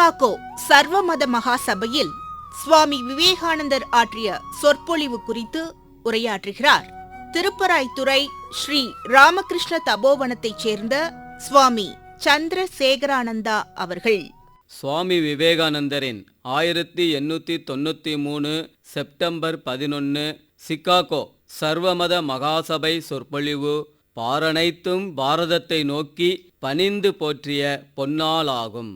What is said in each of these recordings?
Chicago சர்வமத மகாசபையில் சுவாமி விவேகானந்தர் ஆற்றிய சொற்பொழிவு குறித்து உரையாற்றுகிறார். திருப்பராய்த்துறை ஸ்ரீ ராமகிருஷ்ண தபோவனத்தைச் சேர்ந்த சுவாமி சந்திரசேகரானந்தா அவர்கள். சுவாமி விவேகானந்தரின் ஆயிரத்தி எண்ணூற்றி தொண்ணூற்றி மூணு செப்டம்பர் பதினொன்று சிகாகோ சர்வமத மகாசபை சொற்பொழிவு பாரனைத்தும் பாரதத்தை நோக்கி பணிந்து போற்றிய பொன்னாளாகும்.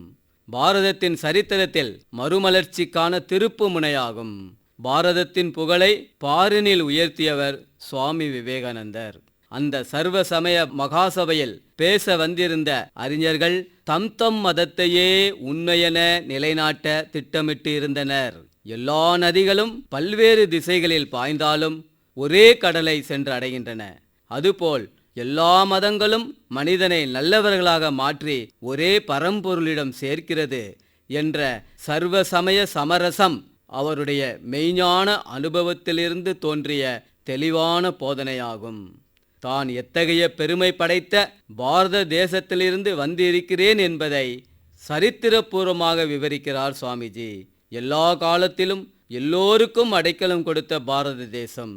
பாரதத்தின் சரித்திரத்தில் மறுமலர்ச்சிக்கான திருப்பு முனையாகும் பாரதத்தின் புகழை பாரினில் உயர்த்தியவர் சுவாமி விவேகானந்தர். அந்த சர்வ சமய மகாசபையில் பேச வந்திருந்த அறிஞர்கள் தம் தம் மதத்தையே உண்மையென நிலைநாட்ட திட்டமிட்டு இருந்தனர். எல்லா நதிகளும் பல்வேறு திசைகளில் பாய்ந்தாலும் ஒரே கடலை சென்று அடைகின்றன அதுபோல் எல்லா மதங்களும் மனிதனை நல்லவர்களாக மாற்றி ஒரே பரம்பொருளிடம் சேர்க்கிறது என்ற சர்வ சமய சமரசம் அவருடைய மெய்ஞான அனுபவத்திலிருந்து தோன்றிய தெளிவான போதனையாகும். தான் எத்தகைய பெருமை படைத்த பாரத தேசத்திலிருந்து வந்திருக்கிறேன் என்பதை சரித்திரபூர்வமாக விவரிக்கிறார் சுவாமிஜி. எல்லா காலத்திலும் எல்லோருக்கும் அடைக்கலம் கொடுத்த பாரத தேசம்.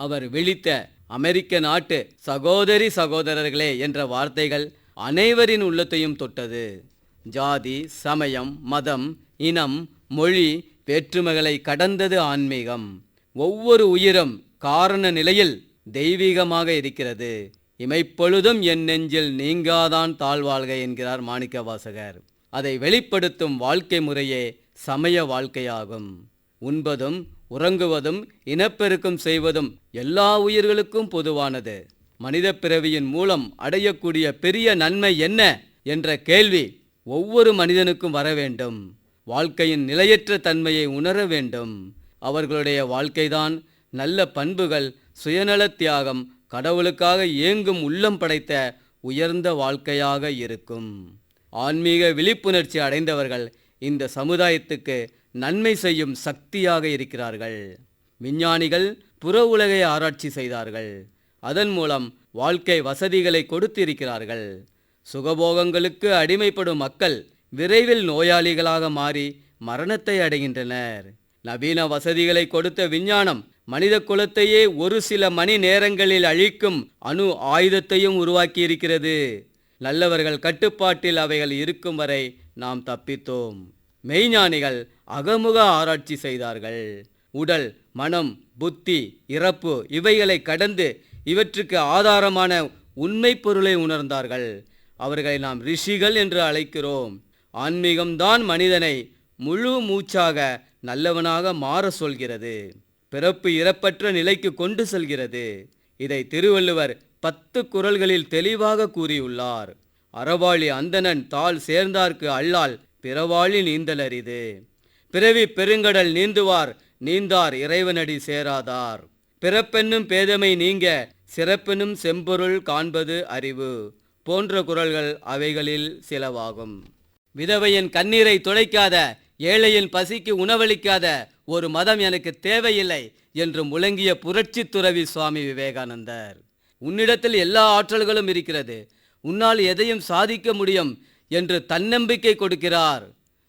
அவர் விழித்த அமெரிக்க நாட்டு சகோதரி சகோதரர்களே என்ற வார்த்தைகள் அனைவரின் உள்ளத்தையும் தொட்டது. ஜாதி சமயம் மதம் இனம் மொழி வேற்றுமைகளை கடந்தது ஆன்மீகம். ஒவ்வொரு உயிரும் காரண நிலையில் தெய்வீகமாக இருக்கிறது. இமைப்பொழுதும் என் நெஞ்சில் நீங்காதான் தாழ்வாழ்க என்கிறார் மாணிக்க வாசகர் அதை வெளிப்படுத்தும் வாழ்க்கை முறையே சமய வாழ்க்கையாகும். உண்பதும் உறங்குவதும் இனப்பெருக்கம் செய்வதும் எல்லா உயிர்களுக்கும் பொதுவானது. மனித பிறவியின் மூலம் அடையக்கூடிய பெரிய நன்மை என்ன என்ற கேள்வி ஒவ்வொரு மனிதனுக்கும் வர வேண்டும். வாழ்க்கையின் நிலையற்ற தன்மையை உணர வேண்டும். அவர்களுடைய வாழ்க்கைதான் நல்ல பண்புகள் சுயநல தியாகம் கடவுளுக்காக ஏங்கும் உள்ளம் படைத்த உயர்ந்த வாழ்க்கையாக இருக்கும். ஆன்மீக விழிப்புணர்ச்சி அடைந்தவர்கள் இந்த சமுதாயத்துக்கு நன்மை செய்யும் சக்தியாக இருக்கிறார்கள். விஞ்ஞானிகள் புற உலகை ஆராய்ச்சி செய்தார்கள். அதன் மூலம் வாழ்க்கை வசதிகளை கொடுத்திருக்கிறார்கள். சுகபோகங்களுக்கு அடிமைப்படும் மக்கள் விரைவில் நோயாளிகளாக மாறி மரணத்தை அடைகின்றனர். நவீன வசதிகளை கொடுத்த விஞ்ஞானம் மனித குலத்தையே ஒரு சில மணி நேரங்களில் அழிக்கும் அணு ஆயுதத்தையும் உருவாக்கியிருக்கிறது. நல்லவர்கள் கட்டுப்பாட்டில் அவைகள் இருக்கும் வரை நாம் தப்பித்தோம். மெய்ஞானிகள் அகமுக ஆராய்ச்சி செய்தார்கள். உடல் மனம் புத்தி இறப்பு இவைகளை கடந்து இவற்றுக்கு ஆதாரமான உண்மை பொருளை உணர்ந்தார்கள். அவர்களை நாம் ரிஷிகள் என்று அழைக்கிறோம். ஆன்மீகம்தான் மனிதனை முழு மூச்சாக நல்லவனாக மாற சொல்கிறது. பிறப்பு இறப்பற்ற நிலைக்கு கொண்டு செல்கிறது. இதை திருவள்ளுவர் பத்து குறள்களில் தெளிவாக கூறியுள்ளார். அறவாளி அந்தணன் தாள் சேர்ந்தார்க்கு அல்லால் பிறவாளி நீந்தலரிது பிறவி பெருங்கடல் நீந்துவார் நீந்தார் இறைவனடி சேராதார். பிறப்பென்னும் பேதமை நீங்க சிறப்பெனும் செம்பொருள் காண்பது அறிவு. போன்ற குரல்கள் அவைகளில் சிலவாகும். விதவையின் கண்ணீரை துடைக்காத ஏழையின் பசிக்கு உணவளிக்காத ஒரு மதம் எனக்கு தேவையில்லை என்று முழங்கிய புரட்சி துறவி சுவாமி விவேகானந்தர். உன்னிடத்தில் எல்லா ஆற்றல்களும் இருக்கிறது. உன்னால் எதையும் சாதிக்க முடியும் என்று தன்னம்பிக்கை கொடுக்கிறார்.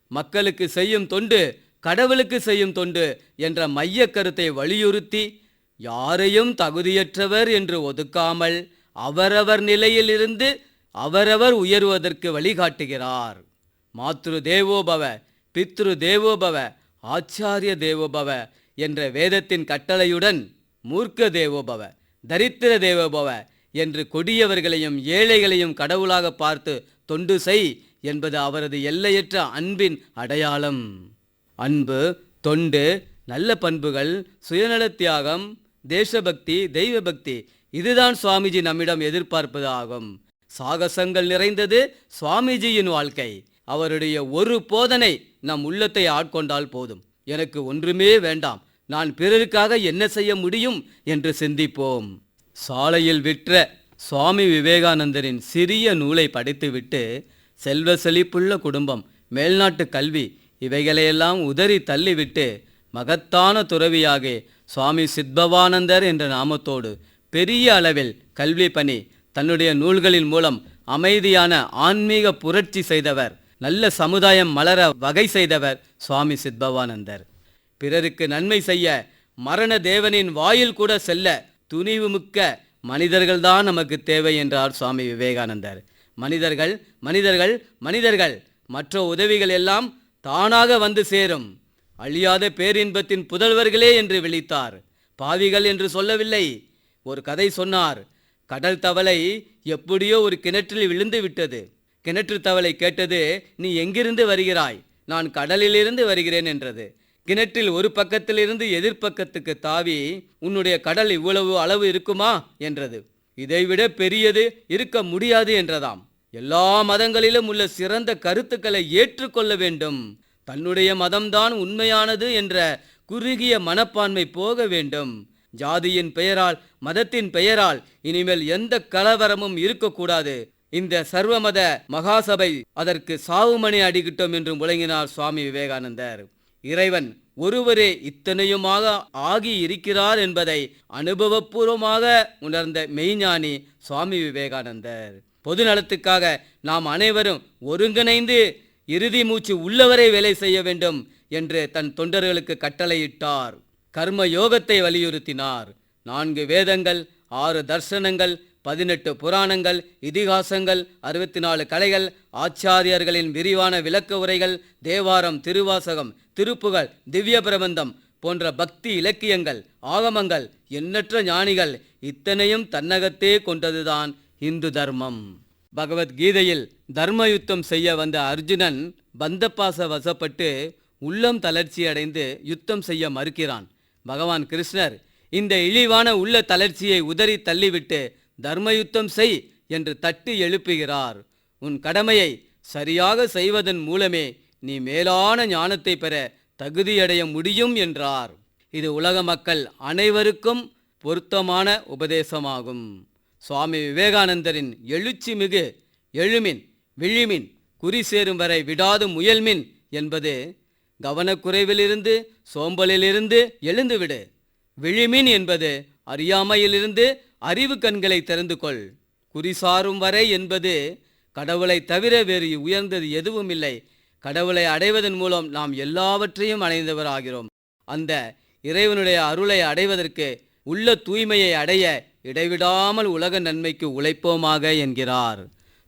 மக்களுக்கு செய்யும் தொண்டு கடவுளுக்கு செய்யும் தொண்டு என்ற மைய கருத்தை வலியுறுத்தி யாரையும் தகுதியற்றவர் என்று ஒதுக்காமல் அவரவர் நிலையிலிருந்து அவரவர் உயர்வதற்கு வழிகாட்டுகிறார். மாத்ரு தேவோபவ பித்ரு தேவோபவ ஆச்சாரிய தேவோபவ என்ற வேதத்தின் கட்டளையுடன் மூர்க்க தேவோபவ தரித்திர தேவோபவ என்று கொடியவர்களையும் ஏழைகளையும் கடவுளாக பார்த்து தொண்டு செய் என்பது அவரது எல்லையற்ற அன்பின் அடையாளம். அன்பு தொண்டு நல்ல பண்புகள் சுயநல தியாகம் தேசபக்தி தெய்வபக்தி இதுதான் சுவாமிஜி நம்மிடம் எதிர்பார்ப்பது ஆகும் சாகசங்கள் நிறைந்தது சுவாமிஜியின் வாழ்க்கை. அவருடைய ஒரு போதனை நம் உள்ளத்தை ஆட்கொண்டால் போதும். எனக்கு ஒன்றுமே வேண்டாம். நான் பிறருக்காக என்ன செய்ய முடியும் என்று சிந்திப்போம். சாலையில் விற்ற சுவாமி விவேகானந்தரின் சிறிய நூலை படித்துவிட்டு செல்வ செழிப்புள்ள குடும்பம் மேல்நாட்டு கல்வி இவைகளையெல்லாம் உதறி தள்ளிவிட்டு மகத்தான துறவியாக சுவாமி சித்பவானந்தர் என்ற நாமத்தோடு பெரிய அளவில் கல்வி பணி தன்னுடைய நூல்களின் மூலம் அமைதியான ஆன்மீக புரட்சி செய்தவர் நல்ல சமுதாயம் மலர வகை செய்தவர் சுவாமி சித்பவானந்தர். பிறருக்கு நன்மை செய்ய மரண தேவனின் வாயில் கூட செல்ல துணிவுமிக்க மனிதர்கள்தான் நமக்கு தேவை என்றார் சுவாமி விவேகானந்தர். மனிதர்கள் மனிதர்கள் மனிதர்கள். மற்ற உதவிகள் எல்லாம் தானாக வந்து சேரும். அழியாத பேரின்பத்தின் புதல்வர்களே என்று விழித்தார். பாவிகள் என்று சொல்லவில்லை. ஒரு கதை சொன்னார். கடல் தவளை எப்படியோ ஒரு கிணற்றில் விழுந்து விட்டது. கிணற்று தவளை கேட்டது நீ எங்கிருந்து வருகிறாய்? நான் கடலிலிருந்து வருகிறேன் என்றது. கிணற்றில் ஒரு பக்கத்திலிருந்து எதிர்ப்பக்கத்துக்கு தாவி உன்னுடைய கடல் இவ்வளவு அளவு இருக்குமா? என்றது. இதைவிட பெரியது இருக்க முடியாது என்றதாம். எல்லா மதங்களிலும் உள்ள சிறந்த கருத்துக்களை ஏற்றுக்கொள்ள வேண்டும். தன்னுடைய மதம்தான் உண்மையானது என்ற குறுகிய மனப்பான்மை போக வேண்டும். ஜாதியின் பெயரால் மதத்தின் பெயரால் இனிமேல் எந்த கலவரமும் இருக்கக்கூடாது. இந்த சர்வமத மகாசபை அதற்கு சாவுமணி அடிக்கிட்டோம் என்று முழங்கினார் சுவாமி விவேகானந்தர். இறைவன் ஒருவரே இத்தனையுமாக ஆகி இருக்கிறார் என்பதை அனுபவபூர்வமாக உணர்ந்த மெய்ஞானி சுவாமி விவேகானந்தர். பொது நலத்துக்காக நாம் அனைவரும் ஒருங்கிணைந்து இறுதி மூச்சு உள்ளவரை வேலை செய்ய வேண்டும் என்று தன் தொண்டர்களுக்கு கட்டளையிட்டார். கர்ம யோகத்தை வலியுறுத்தினார். நான்கு வேதங்கள் ஆறு தர்சனங்கள் பதினெட்டு புராணங்கள் இதிகாசங்கள் அறுபத்தி நாலு கலைகள் ஆச்சாரியர்களின் விரிவான விளக்க உரைகள் தேவாரம் திருவாசகம் திருப்புகழ் திவ்ய பிரபந்தம் போன்ற பக்தி இலக்கியங்கள் ஆகமங்கள் எண்ணற்ற ஞானிகள் இத்தனையும் தன்னகத்தே கொண்டதுதான் இந்து தர்மம். பகவத்கீதையில் தர்ம யுத்தம் செய்ய வந்த அர்ஜுனன் பந்தப்பாச வசப்பட்டு உள்ளம் தளர்ச்சி அடைந்து யுத்தம் செய்ய மறுக்கிறான். பகவான் கிருஷ்ணர் இந்த இழிவான உள்ள தளர்ச்சியை உதறி தள்ளிவிட்டு தர்மயுத்தம் செய் என்று தட்டி எழுப்புகிறார். உன் கடமையை சரியாக செய்வதன் மூலமே நீ மேலான ஞானத்தை பெற தகுதியடைய முடியும் என்றார். இது உலக மக்கள் அனைவருக்கும் பொருத்தமான உபதேசமாகும். சுவாமி விவேகானந்தரின் எழுச்சி மிகு எழுமின் விழிமின் குறி சேரும் வரை விடாது முயல்மின் என்பது கவனக்குறைவிலிருந்து சோம்பலிலிருந்து எழுந்துவிடு. விழிமின் என்பது அறியாமையிலிருந்து அறிவு கண்களை திறந்து கொள். குறிசாரும் வரை என்பது கடவுளை தவிர வேறு உயர்ந்தது எதுவும் இல்லை கடவுளை அடைவதன் மூலம் நாம் எல்லாவற்றையும் அடைந்தவராகிறோம். அந்த இறைவனுடைய அருளை அடைவதற்கு உள்ள தூய்மையை அடைய இடைவிடாமல் உலக நன்மைக்கு உழைப்போமாக என்கிறார்.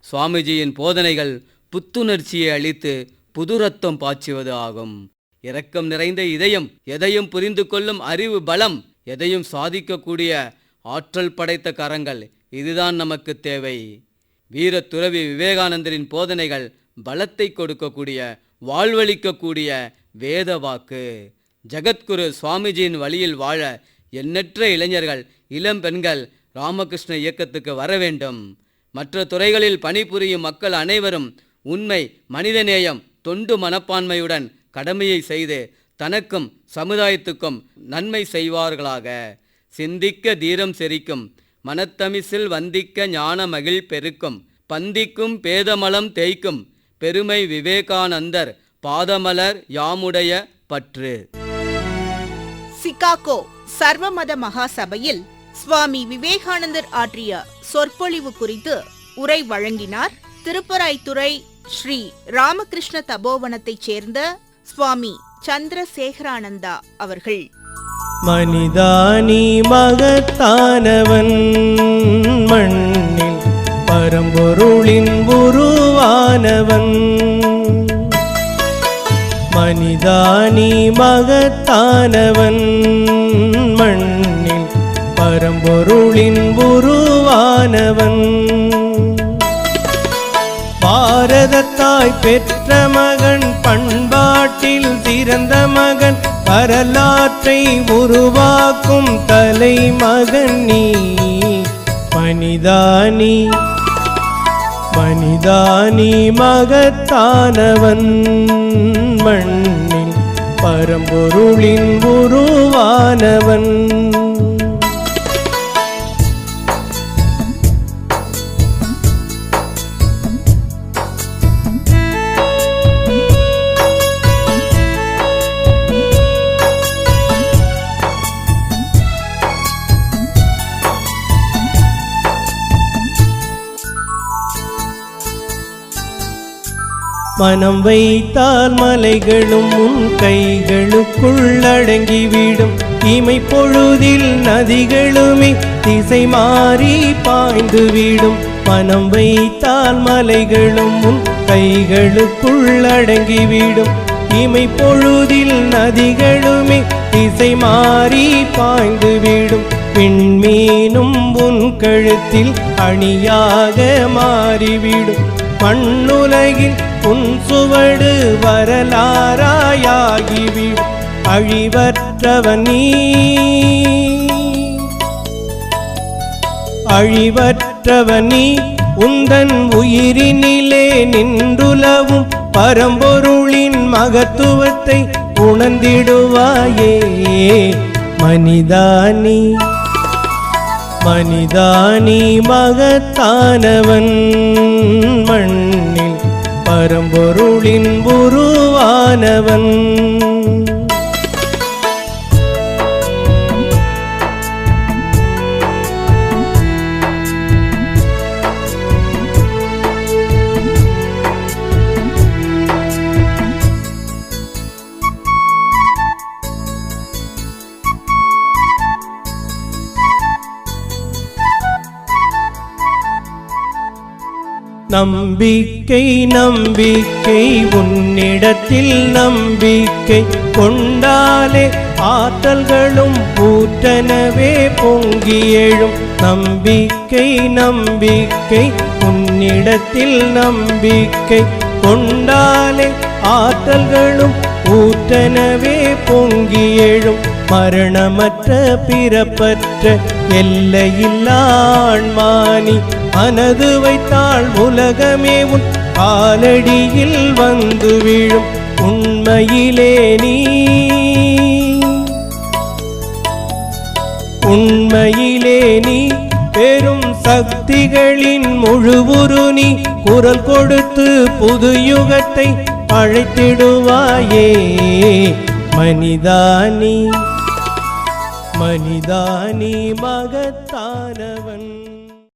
சுவாமிஜியின் போதனைகள் புத்துணர்ச்சியை அளித்து புது ரத்தம் பாய்ச்சுவது ஆகும். இரக்கம் நிறைந்த இதயம் எதையும் புரிந்து கொள்ளும் அறிவு பலம் எதையும் சாதிக்கக்கூடிய ஆற்றல் படைத்த கரங்கள் இதுதான் நமக்கு தேவை. வீர துறவி விவேகானந்தரின் போதனைகள் பலத்தை கொடுக்கக்கூடிய வாழ்வளிக்கக்கூடிய வேத வாக்கு ஜகத்குரு சுவாமிஜியின் வழியில் வாழ எண்ணற்ற இளைஞர்கள் இளம் பெண்கள் ராமகிருஷ்ண இயக்கத்துக்கு வர வேண்டும். மற்ற துறைகளில் பணிபுரியும் மக்கள் அனைவரும் உண்மை மனிதநேயம் தொண்டு மனப்பான்மையுடன் கடமையை செய்து தனக்கும் சமுதாயத்துக்கும் நன்மை செய்வார்களாக. சிந்திக்க தீரம் செரிக்கும் மனத்தமிசில் வந்திக்க ஞான மகிழ் பெருக்கும் பந்திக்கும் பேதமலம் தேய்க்கும் பெருமை விவேகானந்தர் பாதமலர் யாமுடைய பற்று. சிகாகோ சர்வமத மகாசபையில் சுவாமி விவேகானந்தர் ஆற்றிய சொற்பொழிவு குறித்து உரை வழங்கினார் திருப்பராய்த்துறை ஸ்ரீ ராமகிருஷ்ண தபோவனத்தைச் சேர்ந்த சுவாமி சந்திரசேகரானந்தா அவர்கள். மனிதானி மகத்தானவன். மனிதானி மகத்தானவன். மண்ணில் பரம்பொருளின் உருவானவன். பாரதத்தாய் பெற்ற மகன் பண்பாட்டில் சிறந்த மகன் வரலாற்றை உருவாக்கும் தலைமகன் நீ. மனிதானி மனிதானி மகத்தானவன். மண் பரம்பொருளின் உருவானவன். மனம் வைத்தால் மலைகளும் உன் கைகளுக்குள் அடங்கிவிடும். இமை பொழுதில் நதிகளுமே திசை மாறி பாய்ந்துவிடும். மனம் வைத்தால் மலைகளும் உன் கைகளுக்குள் அடங்கிவிடும். இமை பொழுதில் நதிகளுமே திசை மாறி பாய்ந்துவிடும். விடும் உன் கழுத்தில் அணியாக மாறிவிடும். பண்ணுலகில் உன் சுவடு வரலாறாயாகிவிடும் அழிவற்றவன். நீ அழிவற்றவன் நீ உந்தன் உயிரினிலே நின்றுலவும் பரம்பொருளின் மகத்துவத்தை உணர்ந்திடுவாயே. மனிதானி. மனிதானி மகத்தானவன். மண்ணில் பரம்பொருளின் உருவானவன். நம்பிக்கை நம்பிக்கை உன்னிடத்தில் நம்பிக்கை. கொண்டாலே ஆற்றல்களும் ஊற்றனவே பொங்கி எழும். நம்பிக்கை நம்பிக்கை உன்னிடத்தில் நம்பிக்கை. கொண்டாலே ஆற்றல்களும் ஊற்றனவே பொங்கி எழும் மரணமற்ற பிறப்பற்ற எல்லையில்லாண்மானி மனது வைத்தாள் உலகமே உன் காலடியில் வந்து விழும் உண்மையிலே நீ. உண்மையிலே நீ பெரும் சக்திகளின் முழுவுரு நீ குரல் கொடுத்து புது யுகத்தை அழைத்திடுவாயே. மனிதானி மனிதானி மகத்தானவன்.